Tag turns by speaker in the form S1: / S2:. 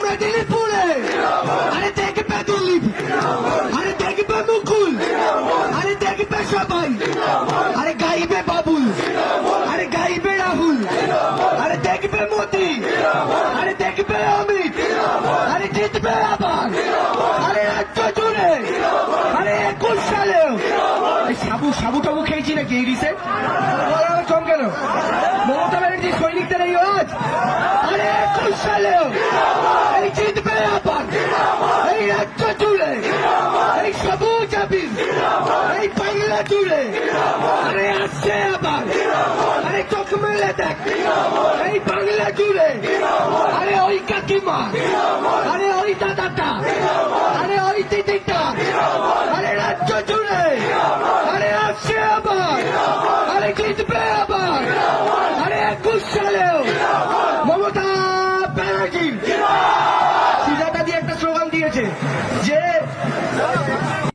S1: দেখবে দিলীপুরে আরে দেখবে দিলীপ। আরে দেখবে মুকুল। আরে দেখবে সবাই। আরে গাইবে বাবুল। আরে গাইবে রাহুল। আরে দেখবে মোদি। আরে দেখবে অমিত। আরে জিতবে আবার। আরে রাজ্য জুড়ে। আরে একুশ সালে সাবু সাবু টাবু খেয়েছি নাকি এই রিসে? কম কেন? মমতা ব্যানার্জি সৈনিকদের এই আজ আরে একুশ সালে এই জিতবে আবার এই রাজ্য জুড়ে এই সবুজ আবির এই বাংলা জুড়ে আরে আসছে আবার আরে চোখ মেলে দেখ এই বাংলা জুড়ে আরে ওই কাকিমা আরে ওই দাদাটা আরে ওই দিদিটা আরে রাজ্য জুড়ে আরে আসছে আবার আরে জিতবে আবার আরে একুশ সালে কি সিজাটা দিয়ে একটা স্লোগান দিয়েছে।